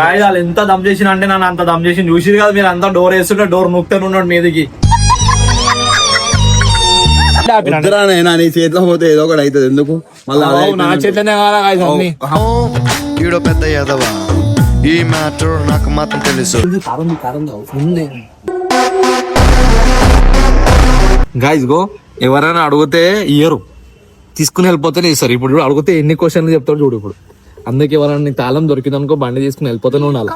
కాగితాలు ఎంత దమ్ చేసిన అంటే నన్ను అంత దమ్ చేసి చూసి కదా మీరు అంతా డోర్ వేస్తుంటే డోర్ నొక్కుతాను ఉన్నాడు మీదకి. నీ చేతిలో పోతే ఏదో ఒకటి అవుతుంది ఎందుకు? మళ్ళీ నా. చేతనే కాదా పెద్ద ఎదవా ఈ మ్యాటర్ నాకు మాత్రం తెలుసు. గాయస్ గో ఎవరైనా అడిగితే ఇయ్యరు. తీసుకుని వెళ్ళిపోతేనే ఇస్తారు. ఇప్పుడు అడిగితే ఎన్ని క్వశ్చన్లు చెప్తాడు చూడు ఇప్పుడు. అందుకే ఎవరైనా నీకు తాళం దొరికింది అనుకో బండి తీసుకుని వెళ్ళిపోతూనే ఉండాలి.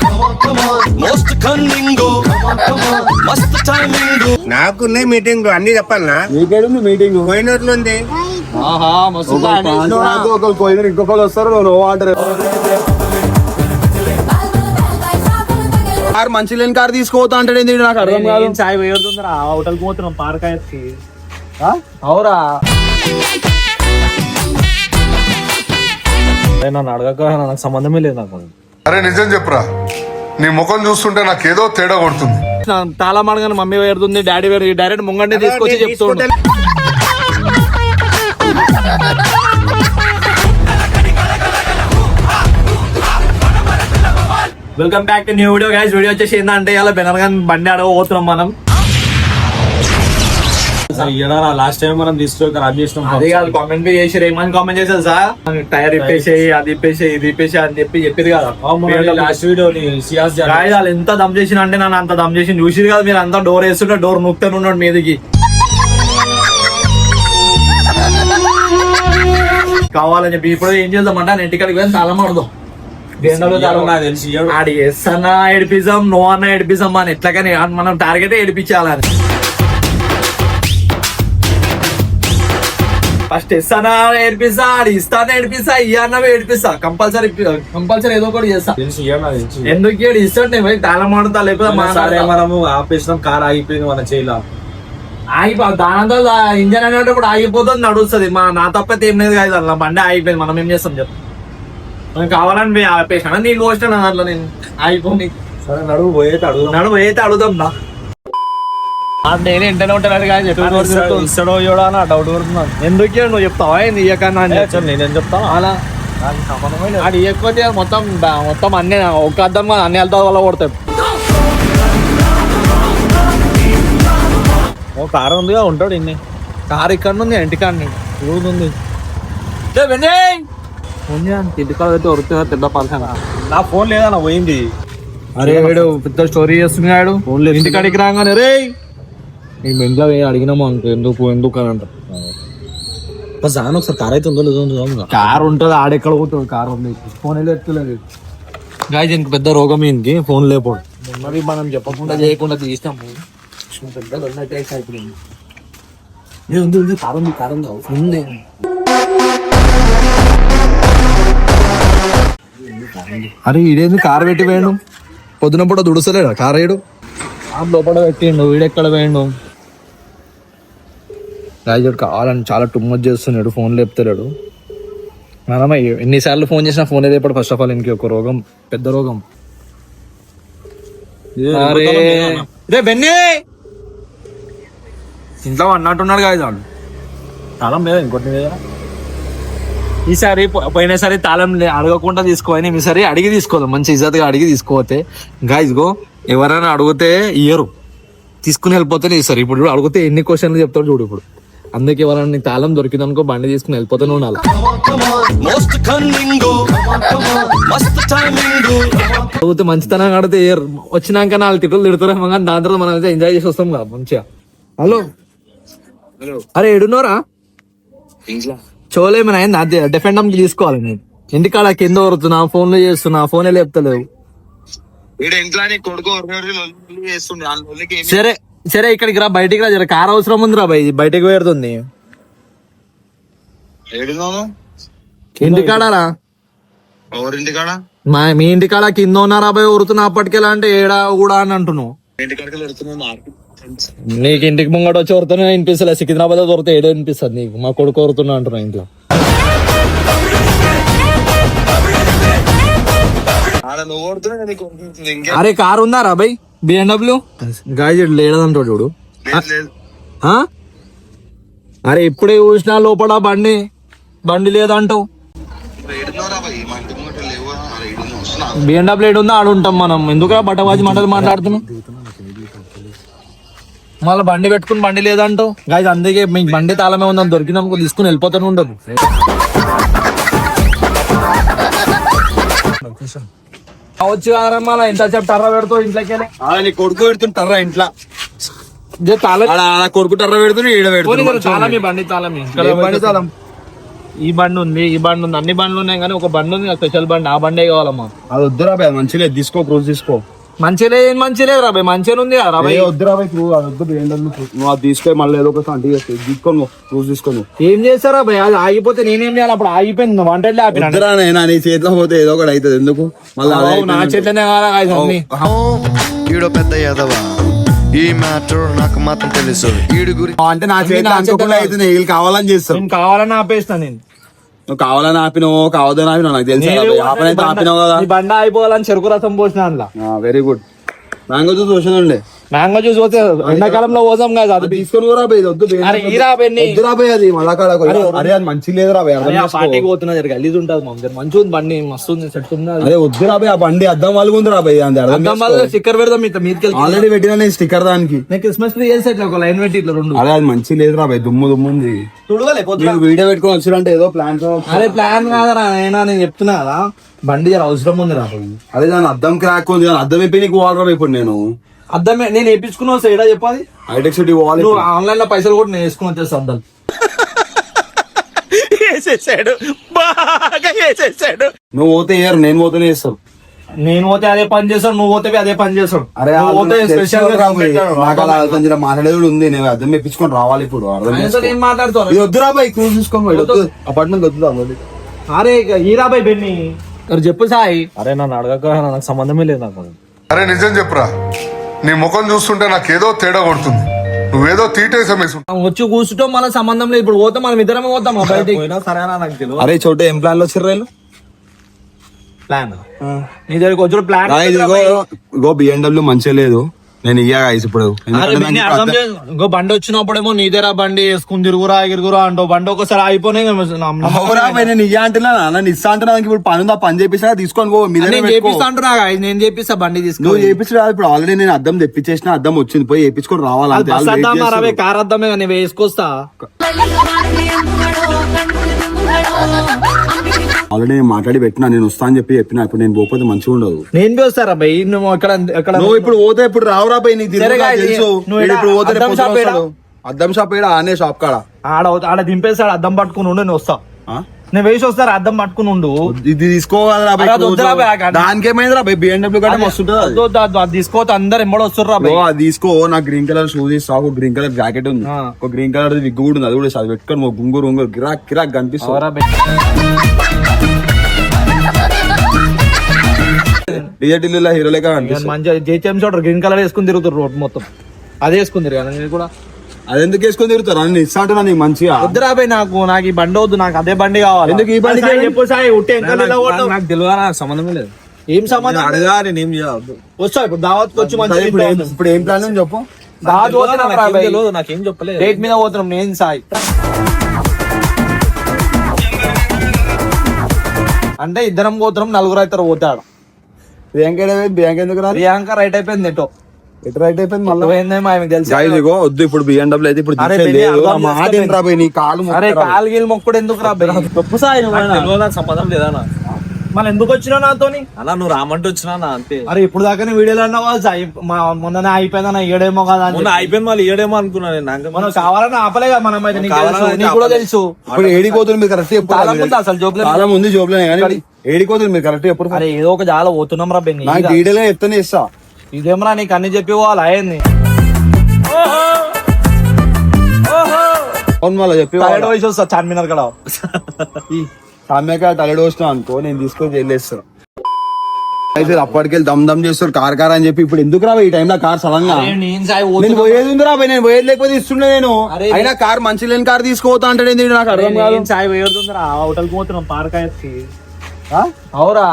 నాకున్నాయి మీటింగ్ అన్ని చెప్పాలనా? నీకేడుంది మీటింగ్? పోయినట్లు ఉంది ఆహా మస్తు ఒకరు పోయినారు ఇంకొకరు వస్తారు వాటర్. కార్ మంచి లేని కార్ తీసుకోవతా అంటే నాకు? అర్థం కాదు. చాయ్ వేడుతుందిరా హోటల్కి పోతున్నాం పార్కాయకి ఆ? అవురా. నన్ను అడగక నాకు సంబంధమే లేదు నాకు. అరే నిజం చెప్పురా. నీ ముఖం చూస్తుంటే నాకేదో తేడా కొడుతుంది. తాళం అడగానే మమ్మీ వేడుతుంది డాడీ వేరు డైరెక్ట్ ముంగంటే తీసుకొచ్చి చెప్తుండు. Welcome back to new video guys video వచ్చేసి ఏంటంటే ఇలా బెనర్గాన్ బండి అడగబోతున్నాం మనం. లాస్ట్ టైం మనం తీసుకు ఖరాబ్ చేసినాం అదే కాదు కామెంట్ చేసి ఏమని కామెంట్ చేశారు సార్? టైర్ ఇప్పేసేయి అది ఇప్పేసేయి ఇది ఇప్పేసి అని చెప్పి చెప్పేది కదా. లాస్ట్ వీడియో ఎంత దమ్ చేసిన అంటే నన్ను అంత దమ్ చేసి చూసి కదా మీరు అంతా డోర్ వేస్తుంటే డోర్ నొక్కుతాను ఉన్నాడు మీదకి. కావాలని చెప్పి ఇప్పుడు ఏం చేద్దామంటే నేను తాళం నాకు తెలిసి ఇయ్యడు. ఆడి ఎస్ అన్న ఏడిపిస్తాం నో అన్న ఏడిపిస్తాం అని. ఎట్లాగని మనం టార్గెట్ ఏడిపించాలని. ఫస్ట్ అన్న ఏడిపిస్తా ఆడి ఇస్తానే ఏడిపిస్తా అన్న ఏడిపిస్తా. కంపల్సరీ కంపల్సరీ ఏదో ఒకటి చేస్తా. ఎందుకు ఏడు ఇస్తుంటే పోయి తాళం ఆడుతా లేకపోతే సరే మాట్లాడతా. మనము ఆపేసినాం కార్ ఆగిపోయింది మన చేయలా. ఆగిపో దాంతో ఇంజన్ అనేటప్పుడు ఆగిపోతుంది నడుస్తుంది. మా నా తప్పైతే ఏం లేదు కాదు అలా బండి ఆగిపోయింది మనం ఏం చేస్తాం చెప్పు. మనం కావాలని మేము ఆపేసాను నీకు పోసిన దాంట్లో నేను ఆగిపోయి సరే నడువు పోయేది అడుగు నడుము అయితే అడుగుదాం నా నేను ఇంటనే కాదు చెప్పి ఇస్తాడో ఇయ్యడో అని డౌట్ పడుతున్నాను ఎందుకు? నువ్వు చెప్తావా ఏంది ఇయ్యకన్నా అని చెప్పి. నేనేం చెప్తాను అలా లేదు. ఆడు ఇయ్యకపోతే మొత్తం మొత్తం అన్ని ఒక అద్దం అన్ని వెళ్తా వల్ల కొడతాడు ఓ కారు ఉందిగా ఉంటాడు ఇన్ని కారు ఇక్కడ ఉంది ఇంటికాడ రోజు ఉంది ఇంటికాడ అయితే వరుతుంది పెద్ద పలసన నా ఫోన్ లేదన్న పోయింది అరే వీడు పెద్ద స్టోరీ చేస్తున్నాడు ఇంటికాడికి రాగానే రే ఈ మెంట్లో అడిగినాము అనుకో ఎందుకు ఎందుకు అని అంటారు. జాన్ ఒకసారి కార్ అయితే ఉందో లేదో కార్ ఉంటుంది ఆడెక్కడ పోతుంది కార్ ఉంది. ఫోన్ ఎత్తులేదు గాయ దీనికి పెద్ద రోగం ఏంటి ఫోన్ లేపోడు మొన్నది మనం చెప్పకుండా చేయకుండా తీసినాం పెద్ద ఉన్నట్టు అయిపోయింది. ఏ ఉంది ఉంది కార్ ఉంది కార్ ఉంది ఉంది. అరే ఇదేంది? కార్ పెట్టి పోయాడు? పొద్దున పూట దుడుసలేడా? కార్ వేయడు లోపల పెట్టిండు వీడెక్కడ పోయిండు? రాజుడు కావాలని చాలా టుమ్మత్ చేస్తున్నాడు ఫోన్ లేపుతలేడు. మనమ ఎన్నిసార్లు ఫోన్ చేసినా ఫోన్ లేపాడు. ఫస్ట్ ఆఫ్ ఆల్ ఇంక ఒక రోగం పెద్ద రోగం. అరే. రే బెన్నీ! ఇంట్లో అన్నట్టున్నాడు కాదు వాడు. తాళం లేదా ఇంకోటి మీద. ఈసారి పోయినసారి తాళం అడగకుండా తీసుకోవాలి ఈసారి అడిగి తీసుకోవాలి. మంచి ఇజ్జతగా అడిగి తీసుకోతే. గాయస్ గో ఎవరైనా అడిగితే ఇయ్యరు. తీసుకుని వెళ్ళిపోతేనే ఇస్తారు ఇప్పుడు అడిగితే ఎన్ని క్వశ్చన్లు చెప్తాడు చూడు ఇప్పుడు. అందుకే ఎవరైనా తాళం దొరికింది అనుకో బండి తీసుకుని వెళ్ళిపోతూనే ఉండాలి అడిగితే మంచితనం ఇయ్యరు వచ్చినాక నాలుగు తిట్లు తిడతారేమో కానీ దాని తర్వాత మనం అయితే ఎంజాయ్ చేసి వస్తాం కదా మంచిగా. హలో. అరే ఏడున్నోరా చోలేమైనా అయింది? అదే డిఫెండమ్ తీసుకోవాలి నేను. ఇంటికాడ కింద వరుతున్నా ఫోన్లు చేస్తున్నా ఫోనే లేపుతలేవు. సరే సరే ఇక్కడికి రా బయటికి రా జర కార్ అవసరం ఉంది రా బయట బయటికి పెడుతుంది ఇంటికాడ రా? ఎవరింటికాడ మా మీ ఇంటికాడ కింద ఉన్నారా బాయ్ ఊరుతున్నా అప్పటికెలా అంటే ఏడా కూడా అని అంటున్నావు. నీకు ఇంటికి ముంగట వచ్చి వరుతూనే వినిపిస్తలే సికింద్రాబాద్ దొరికితే ఏడో వినిపిస్తుంది నీకు. మా కొడుకు వరుతున్నా అంటున్నా ఇంట్లో. అరే కార్ ఉందా రా బై బిఎండబ్ల్యూ గాయ లేదంటాడు చూడు. ఆ? అరే ఇప్పుడే చూసినా లోపల బండి. బండి లేదంటావు. ఏడున్నారా భయ్ మా ఇంటి ముంగట లేవు ఈడున్నా వస్తున్నా? బిఎండబ్ల్యూ ఏడు ఉందో ఆడు ఉంటాం మనం. ఎందుకు బట్టబాజీ మాటలు మాట్లాడుతున్నాం మళ్ళీ బండి పెట్టుకుని బండి లేదంటావు? గాయస్ అందుకే మీకు బండి తాళమే ఉందని దొరికినాము తీసుకుని వెళ్ళిపోతూనే ఉండదు వచ్చి మళ్ళీ ఎంత చెప్పు టర్ర పెడుతూ ఇంట్లోకి నీ కొడుకు పెడుతుంటారా ఇంట్లో? కొడుకు టర్ర పెడుతున్నా ఈడ తాళం ఈ బండి తాళం. బండి? ఈ బండి ఉంది ఈ బండి ఉంది. అన్ని బండ్లు ఉన్నాయి కానీ ఒక బండి ఉంది స్పెషల్ బండి. ఆ బండే కావాలమ్మా. అది వద్దురా బాయ్ మంచిగా తీసుకో క్రూజ్ తీసుకో. మంచి లేదు ఏం మంచి లేదు రాబాయ్ మంచిగా ఉంది కదా రాబాయ్ ఏ వద్దురా బాయ్ క్రూజ్ అది వద్దు క్రూజ్. నువ్వు అది తీసుకో మళ్ళీ ఏదో ఒకటి అంటే తీసుకోను నువ్వు తీసుకోను ఏం చేస్తారా భయ్ అది ఆగిపోతే నేనేం చేయాలి? అప్పుడు ఆగిపోయింది వంటలే ఆపిన వద్దురా నేను నీ చేతిలో పోతే ఏదో ఒకటి అవుతుంది ఎందుకు? మళ్ళీ నా చేతిలోనే అన్ని? ఈడో పెద్ద యాదవ? ఈ మ్యాటర్ నాకు మాత్రం తెలుసు. ఈడు గురి అంటే నా చేతిలో అనుకోకుండా అవుతుంది వీళ్ళు కావాలని చేస్తావు నేను కావాలని ఆపేసిన నేను. నువ్వు కావాలని ఆపినావు కావద్దని ఆపినావు నాకు తెలుసు ఆపనైతే ఆపినావు కదా. బండ అయిపోవాలని చెరుకు రసం పోసిన అందులో. వెరీ గుడ్ మ్యాంగో జ్యూస్ ఉండే మ్యాంగో జ్యూస్ పోతే ఎండాకాలంలో పోసాం కదా అది. తీసుకొని కూడా పోయి వద్దు రాబాయ్ వద్దు. రాబోయ్ అది మళ్ళా కాడ అరే అది మంచి లేదు రాబోయ్ అర్థం. పార్టీకి పోతున్నా జర గలీజ్ ఉంటుంది మా దగ్గర మంచిగా ఉంది బండి మస్తు ఉంది సెట్ ఉంది అది. అరే వద్దు రాబోయ్ ఆ బండి అద్దం వాళ్ళు ఉంది రాబోయ్ అర్థం అద్దం స్టిక్కర్ పెడదాం మీతో మీదకి ఆల్రెడీ పెట్టినా నేను స్టిక్కర్ దానికి. నేను క్రిస్మస్ ట్రీ చేసి ఒక లైన్ పెట్టి ఇట్లా రెండు. అరే అది మంచి లేదు రాబోయ్ దుమ్ము దుమ్ము ఉంది. వీడియో పెట్టుకొని వచ్చిరంటే ఏదో ప్లాన్ అరే ప్లాన్ కాదరా అయినా నేను చెప్తున్నా కదా. బండి అవసరం ఉంది రా అదే దాని అద్దం క్రాక్ ఉంది అద్దం అయిపోయి నీకు వాడరా ఇప్పుడు నేను? అద్దమే నేను వేయించుకున్నా సైడా చెప్పాలి? హైటెక్ సిటీ పోవాలి నువ్వు ఆన్లైన్లో పైసలు కూడా నేను వేసుకుని వచ్చేస్తా అద్దాలు? నువ్వు పోతే ఏరు నేను పోతేనే చేస్తావు నేను పోతే అదే పని చేస్తాడు నువ్వు పోతే అదే పని చేస్తాడు. అరే నువ్వు పోతే స్పెషల్ నాకు అలా కొంచెం మాట్లాడేది కూడా ఉంది నేను అద్దం మెప్పించుకొని రావాలి ఇప్పుడు అర్థం చేసుకో. ఏం మాట్లాడుతావు ఇది వద్దు రాబాయ్ క్రూజ్ వద్దు. అపార్ట్మెంట్ వద్దు రాబోయ్. అరే ఇక హీరాబాయ్ బెన్ని. మరి చెప్పు సాయి. అరే నన్ను అడగక నాకు సంబంధమే లేదు నాకు. అరే నిజం చెప్పురా. నీ ముఖం చూస్తుంటే నాకేదో తేడా కొడుతుంది. నువ్వేదో తీటేసం వచ్చి కూర్చుంటాం మన సంబంధం లేదు. ఇప్పుడు పోతే మనం ఇద్దరమే పోతాం బయటికి. నాకు అరే చోట ఏం ప్లాన్లో వచ్చిర్రు? ప్లాన్ నీ దగ్గరికి వచ్చి ప్లాన్ ఇగో బిఎండబ్ల్యూ మంచిగా లేదు. నేను ఇయ్యా ఇప్పుడు. ఇంకో బండి వచ్చినప్పుడేమో నీదేరా బండి వేసుకుని తిరుగురా ఎగురుగురా అంటావు. బండి ఒకసారి అయిపోయినా అవురా భయ్, నేను ఇయ్యా అంటున్నా నన్ను ఇస్తా అంటున్నా నాకు ఇప్పుడు పని ఉందా? పని చేపించినా తీసుకొని పో నేను. చేపిస్తా అంటున్నా నేను చేపిస్తా బండి నువ్వు తీసుకుని చేపించు ఇప్పుడు ఆల్రెడీ నేను అద్దం తెప్పించేసిన అద్దం వచ్చింది పోయి చేపించుకొని రావాలి. కార్ అద్దామే కానీ వేసుకొస్తా. ఆల్రెడీ నేను మాట్లాడి పెట్టినా నేను వస్తా అని చెప్పి చెప్పిన ఇప్పుడు నేను పోతే మంచిగా ఉండదు నేను పోస్తారా భయ్ నువ్వు ఎక్కడ ఎక్కడ నువ్వు ఇప్పుడు పోతే ఇప్పుడు రావురా పోయి నీకు సరే తెలుసు నువ్వు వీడు ఈడ రేపు అద్దం పొద్దున షాప్ ఈడ? వస్తాడు. అద్దం షాప్ ఏడా ఆనే షాప్ కాడ ఆడ ఆడ దింపేస్తాడు అద్దం పట్టుకుని ఉండు నేను వస్తా ఆ? నేను వేసి వస్తారా అద్దం పట్టుకుని ఉండు. ఇది తీసుకోవాలరా అరే, అది వద్దురా భయ్, ఆ గంట- దానికి ఏమైందిరా భయ్ బిఎండబ్ల్యూ కంటే అది. తీసుకోవద్దు అందరు ఎంబడి ఓ, అది తీసుకో. నాకు గ్రీన్ కలర్ షూస్ ఇస్తా ఒక గ్రీన్ కలర్ జాకెట్ ఉంది. ఒక గ్రీన్ కలర్ విగ్ కూడా ఉంది. అది కూడా అది పెట్టుకొని గుంగురు గుంగురు గిరాక్ గిరాక్ కనిపిస్తుంది. భయ్? డిజెటిల్ హీరో కనిపిస్తుంది. మంచిగా జేటీఎం షోటర్ గ్రీన్ కలర్ వేసుకుని తిరుగుతారు రోడ్ మొత్తం. అదే వేసుకుని తిరిగా. నేను కూడా అది ఎందుకు వేసుకొని తిరుగుతారు? నేను ఇస్తా అంటున్నా నీకు మంచిగా. వద్దురా భయ్ నాకు నాకు ఈ బండి వద్దు నాకు అదే బండి కావాలి. ఎందుకు ఈ? చెప్పు సాయి కొట్టు. నాకు తెలియదు నాకు సంబంధమే లేదు. ఏం సంబంధం? అడగా నేనేం చేయవద్దు. వస్తా ఇప్పుడు దావత్ వచ్చి సరే, ఇప్పుడు ఏం- ఏం ప్లాన్ అని చెప్పు? దావత్ పోతున్నాం రా నాకేం చెప్పలేదు. డేట్ మీద పోతున్నాం నేను సాయి. అంటే ఇద్దరం పోతున్నాం నలుగురు అవుతారు పోతాడు బ్యాంక్ బ్యాంక్ ఎందుకు రాదు ప్రియాంక రైట్ అయిపోయింది నెటో ఎటు రైట్ అయిపోయింది మళ్ళీ? పోయిందేమో ఆమెకు తెలుసు. ఇగో వద్దు ఇప్పుడు బిఎండబ్ల్యూ అయితే ఇప్పుడు అరే, దిక్కే బెన్ని, లేదు. అర్థం ఆ మాట చేసుకో, ఏంట్రా భయ్, నీ కాలు అరే మొక్కుతారా? కాలు గీలు మొక్కుడు ఎందుకు రా భయ్? తప్పు సాయి నువ్వు తెలియదు నాకు సంబంధం లేదా నా మళ్ళీ ఎందుకు వచ్చినావు నాతోని? అలా నువ్వు రామంటే వచ్చినా నా అంతే. అరే ఇప్పుడు దాకానే వీడియోలో అన్నావు కదా సాయి మా మొన్ననే అయిపోయిందన్న ఏడేమో కదా అని మొన్న చెప్పి. అయిపోయింది మళ్ళీ ఏడేమో అనుకున్నా నేను నాకు మనం కావాలని ఆపలే కదా మనం అయితే నీకు తెలుసు, అయితే నీకు కూడా ఆపలే. తెలుసు. ఇప్పుడు ఏడిపోతుంది మీరు కరెక్ట్ అసలు జోబులో? చాలా ఉంది జోబులో కానీ ఏడిపోతుంది మీరు కరెక్ట్ ఎప్పుడు అరే ఏదో ఒక జాల పోతున్నాం రా బెన్ని. నాకు డీటెయిల్గా చెప్తానే ఇస్తా ఇదేమరా నీకు అన్ని చెప్పి పోవాలి? అయ్యింది అవును మళ్ళీ చెప్పి టైర్డ్ వయసు వస్తా చార్మినార్ కడ. సామ్యక టలెడ్ వస్తున్నా అనుకో నేను తీసుకొని జైలేస్తాను అయితే అప్పటికెళ్ళి దమ్ దమ్ చేస్తారు కార్ కార్ అని చెప్పి ఇప్పుడు ఎందుకు రా ఈ టైంలో కార్ సడన్గా? నేను. పోయేది ఉంది రా నేను పోయేది లేకపోతే ఇస్తుండే నేను. అయినా కార్ మంచి లేని కార్ తీసుకోవతా అంటే నాకు అర్థం కాదు? సాయి పోయేడుతుందిరా హోటల్ పోతున్నాం పార్క్? అవురా.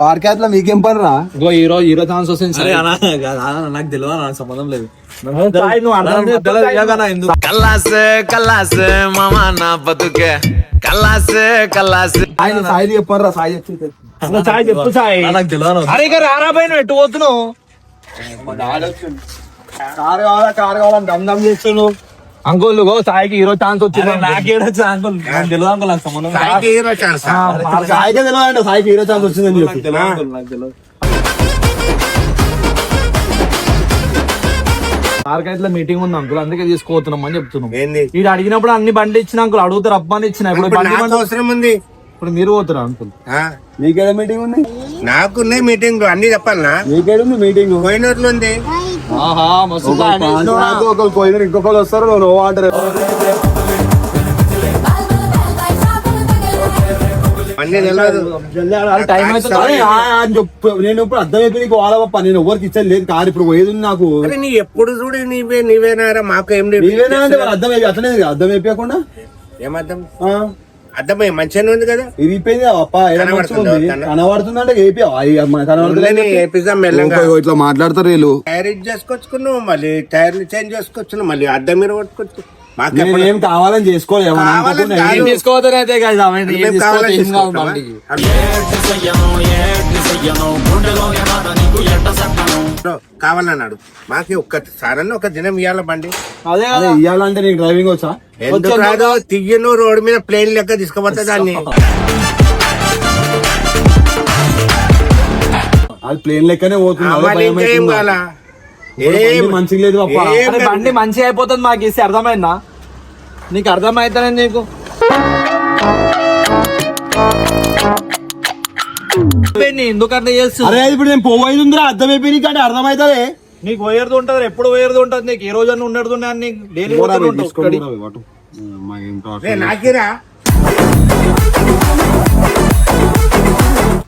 పార్క్ యాత్ర మీకేం పని రా ఇంకో హీరో హీరో ఛాన్స్ వస్తుంది నాకు తెలియదు నాకు సంబంధం లేదు. కల్లాసే కల్లాసే మామ నా బతుకే. కల్లాసే కల్లాసే. ఆయన సాయి చెప్పారు రా సాయి చెప్పి సాయి చెప్పు సాయి. నాకు తెలియదు అరే ఇక రారా పైన ఎట్టు పోతున్నావు? కారు కావాలా కారు కావాలని దమ్ దమ్ చేస్తున్నావు. అంకుల్ గో సాయికి హీరో ఛాన్స్ వచ్చింది నాకేడొచ్చు అంకుల్. నాకు తెలియదు అంకుల్ నాకు సంబంధం లేదు. సాయికే తెలియదు అంటే సాయికి హీరో ఛాన్స్ వచ్చిందని చెప్పి. నాకు మార్కెట్లో మీటింగ్ ఉంది అంకుల్ అందుకే తీసుకోతున్నాం అని చెప్తున్నాం. ఏంది? వీడు అడిగినప్పుడు అన్ని బండి ఇచ్చిన అంకుల్ అడుగుతారు అప్పని ఇచ్చిన. ఇప్పుడు బండి నాకు అవసరం ఉంది. ఇప్పుడు మీరు పోతున్నారు అంకుల్. ఆ, నీకేదో మీటింగ్ ఉంది? నాకున్నాయి మీటింగ్ అన్ని చెప్పాలనా? నీకేడుంది మీటింగ్? పోయినట్లు ఉంది. ఒకరు ఇంకొకరు వస్తారు నో వాటర్. నేను ఇప్పుడు అర్థమైపోయి నీకు వాళ్ళ పప్ప నేను ఎవరికి ఇచ్చేది లేదు కారు ఇప్పుడు పోయేది నాకు. నీ ఎప్పుడు చూడు నీవే నీవేనారా మాకు ఏం లేదు. నీవేనా అంటే అర్థమైపోయి అట్లనే కదా, అర్థం అయిపోయకుండా ఏమర్థం? ఆ, అర్థమై మంచిగానే ఉంది కదా? ఇది ఇప్పింది అప్ప. ఏదో మంచిగా కనబడుతుందా? ఉంది. కన- కనబడుతుంది అంటే ఏపీ ఉందని కనబడుతుంది ఏపిజం మెల్లగా. ఇట్లా మాట్లాడతారు వీళ్ళు. టైర్ ఇది చేసుకొచ్చుకున్నావు మళ్ళీ టైర్లు చేంజ్ చేసుకొచ్చున్నావు మళ్ళీ అద్దం మీద కొట్టుకొచ్చు మాకు కావాలని చేసుకోవాలి ఏమన్నా కావాలని అనుకోకుండా కాదు. ఏం తీసుకోవద్దని అయితే కాదు ఆమె ఏం మేము తీసుకోవద్దు, కావాలని ఏం కాదు చేసుకుంటామా? బండికి. బ్రో, కావాలన్నాడు మాకి ఒక్క సారన్న ఒక దినం ఇవ్వాల బండి. అదే అదే కదా ఇయ్యాలంటే నీకు డ్రైవింగ్ వచ్చా? ఎందుకు రాదు? తియ్యను రోడ్డు మీద ప్లేన్ లెక్క తీసుకుపోతా దాన్ని. అది ప్లేన్ లెక్కనే పోతుంది మంచిగా లేదు బండి మంచిగా అయిపోతుంది మాకు ఇస్తే అర్థమైందా? నీకు అర్థమైతేనే నీకు. ఎందుకంటే చేస్తుంది అరే ఇప్పుడు నేను పోయేది ఉందిరా అర్థమైపోయి నీకు అంటే అర్థమవుతుంది నీకు పోయేది ఉంటది ఎప్పుడు పోయేది ఉంటది నీకు? ఏ రోజు ఉండదు నీకు? డైలీ పోతూనే ఉంటావు నాకిరా?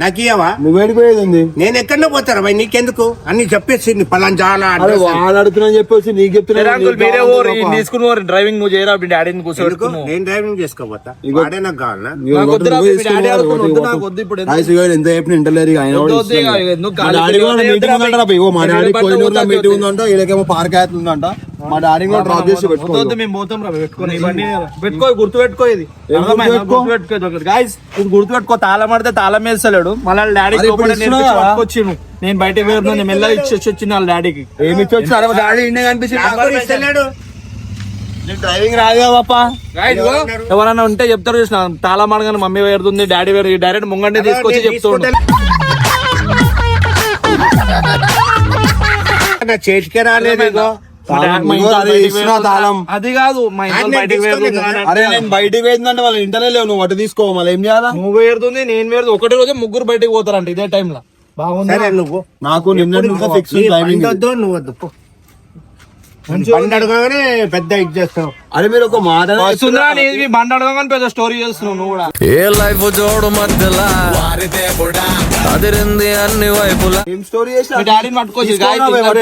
నాకు ఇయ్యవా? నువ్వేడికి పోయేది ఉంది నేను ఎక్కడో పోతారా భయ్? నీకెందుకు? అన్ని చెప్పేసి పలాన్ చాలా వాడు అడుగుతున్నా చెప్పి వచ్చి నీకు చెప్తున్నా తీసుకుని ఓరు డ్రైవింగ్ నువ్వు చేయరా? డాడీని? కూర్చోబెట్టుకున్నావు నేను డ్రైవింగ్ చేసుకోపోతా వాడే నాకు? ఎంత చెప్పిన ఇంటలేరు ఆయన మా డాడీ మీటింగ్ ఉందంట వీళ్ళకేమో పార్క్ అవుతుందంట మా డాడీ కూడా డ్రాప్ చేసి వద్దు, వద్దు, పెట్టుకోవాలి మేము పోతాం రా పెట్టుకొని బండి పెట్టుకో గుర్తు పెట్టుకో ఇది. గాయస్ ఇది గుర్తు పెట్టుకో తాళం ఆడితే తాళం వేస్తలేడు. మళ్ళీ డాడీ? పట్టుకొచ్చిండు నేను బయటకు పోయినా నేను మెల్లగా ఇచ్చి వచ్చిన వాళ్ళ డాడీకి. ఏమి ఇచ్చి వచ్చి అరే మా డాడీ ఇండే ఇస్తలేడు. డ్రైవింగ్ రాదు పాప ఎవరైనా ఉంటే చెప్తారు చూసిన తాళం అడగానే మమ్మీ వేరుతుంది డాడీ వేరు డైరెక్ట్ ముంగండి తీసుకొచ్చి తీసుకుంటా. నా చేతికే రాలేదు అది కాదు. మా ఇంట్లో బయటికి. అరే నేను పోయిందంటే వాళ్ళ ఇంటనే లేవు. నువ్వు అటు తీసుకో మళ్ళీ ఏం చేయాలా? నువ్వు వేరుతుంది నేను వేరుతుంది ఒకటే రోజు ముగ్గురు బయటికి పోతారంట ఇదే టైంలో బాగుంది? నువ్వు. నాకు నిన్న ఫిక్స్ వద్దు నువ్వు వద్దు పో. బండి అడగగానే పెద్ద ఇది చేస్తావు. అరే మీరు ఒక మాట బండి అడగగానే పెద్ద స్టోరీ చేస్తున్నావు నువ్వు కూడా. ఏ లైఫ్ జోడు మధ్యలా? అదిరింది అన్ని వైపులా.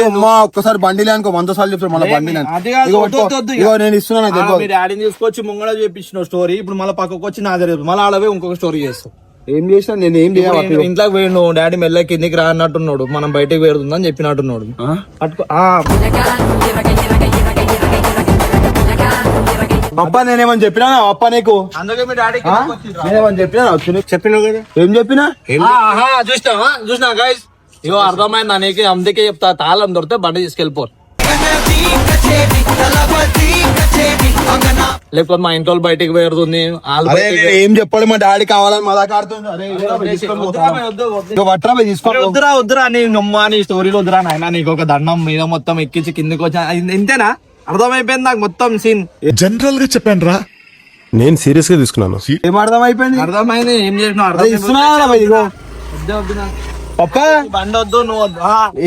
అమ్మా ఒక్కసారి బండి లేనుకో వంద సార్లు చెప్తారు మళ్ళీ బండి నేను ఇస్తున్నా నాకు ఆ, తెలియదు. మీ డాడీని తీసుకొచ్చి ముంగడ చేపించిన స్టోరీ ఇప్పుడు మళ్ళీ పక్కకు వచ్చి నా దగ్గర మళ్ళీ ఆడవే ఇంకొక స్టోరీ చేస్తావు ఏం చేసినా నేను ఏం చేయాలి ఇంట్లో- ఇంట్లోకి పోయిండు డాడీ మెల్ల కిందికి రా అన్నట్టున్నాడు. మనం బయటకు వేరుతుందని చెప్పినట్టున్నాడు. పట్టుకో ఆ, అప్ప నేనేమని చెప్పినా? అప్ప నీకు? అందుకే మీ డాడీ ఆ? నేనేమని చెప్పినా? చెప్పినావు కదా. ఏం చెప్పినా? చూసినావా? చూసినా గాయస్ ఇగో అర్థమైంది నీకు? అందుకే చెప్తా తాళం దొరికితే బండి తీసుకెళ్ళిపోరు లేకపోతే మా ఇంట్లో బయటికి నేను ఏం చెప్పాలి? మా డాడీ కావాలని పోయి తీసుకొని వద్దురా. వద్దురా నీ నమ్మ నీ స్టోరీలో వద్దురా నాయన నీకు ఒక దండం మీద మొత్తం ఎక్కించి కిందికి వచ్చా. ఇంతేనా? అర్థమైపోయింది నాకు మొత్తం సీన్ జనరల్గా చెప్పాను రా నేను సీరియస్గా తీసుకున్నాను ఏం అర్థం అయిపోయింది అర్థమైంది ఏం చేసినావు? అరే అర్థం ఇస్తున్నా కదా భయ్, ఇగో. వద్దు, వద్దు నాకు. పప్ప బండి వద్దు నువ్వు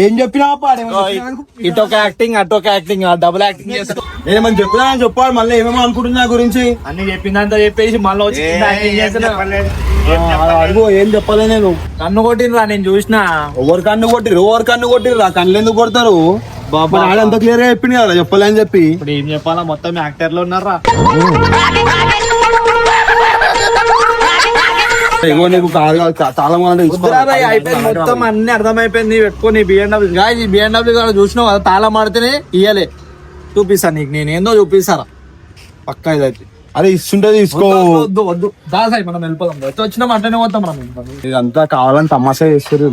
ఏం చెప్పినా అప్ప ఆడేమని చెప్పినా అనుకో. ఇటు ఒక యాక్టింగ్ అటు ఒక యాక్టింగ్ డబుల్ యాక్టింగ్ చేస్తా. నేనేమని చెప్పినా అని చెప్పాలి మళ్ళీ ఏమేమో అనుకుంటున్నా గురించి. అన్ని చెప్పిందంతా చెప్పేసి మళ్ళీ వచ్చి ఏం చెప్పాలి నేను. కన్ను కొట్టినరా నేను చూసిన. ఎవరు కన్ను కొట్టిరు ఎవరు కన్ను కొట్టిరు కళ్ళు ఎందుకు కొడతారు? అంత క్లియర్గా చెప్పింది కదా చెప్పలే అని చెప్పి. ఇప్పుడు ఏం చెప్పాలా? మొత్తం యాక్టర్లు ఉన్నారా? ఇగో నీకు కాదు చాలా అయిపోయింది. మొత్తం అన్ని అర్థమైపోయింది. పెట్టుకొని బిఎండబ్ల్యూ గాయ ఈ బిఎండబ్ల్యూ కూడా చూసినావు కదా తాళం ఆడితేనే ఇయ్యలే. చూపిస్తా నీకు నేను ఏందో చూపిస్తారా? పక్కా ఇదైతే. అరే ఇస్తుంటే తీసుకో. వద్దు వద్దు దా సాయి మనం వెళ్ళిపోదాం ఎట్లా వచ్చినా అట్లనే పోతాం మనం. ఇదంతా కావాలని తమాషా చేస్తారు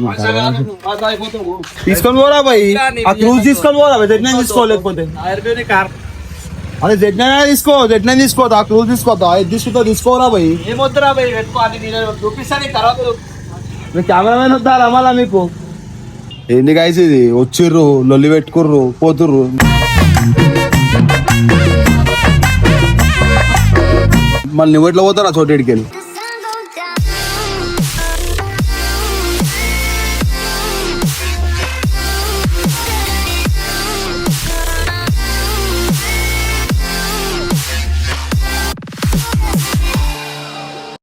తీసుకొని పోరా పోయి ఆ క్రూజ్ తీసుకొని పోరా జెడ్ నైన్ తీసుకోలేకపోతే కార్. అదే జెడ్ నైన్ తీసుకో జెడ్ నైన్ తీసుకోవద్దు ఆ క్రూజ్ తీసుకోవద్దు ఇది తీసుకుంటా తీసుకోరా పోయి ఏమొద్దురా నేను చూపిస్తాను తర్వాత మీ కెమెరామెన్ వద్దారా మళ్ళా మీకు? ఏంది గాయస్ ఇది? వచ్చిర్రు లొల్లి పెట్టుకుర్రు పోతుర్రు. మళ్ళీ నువ్వు ఎట్లా పోతారా చోటేడికి వెళ్ళి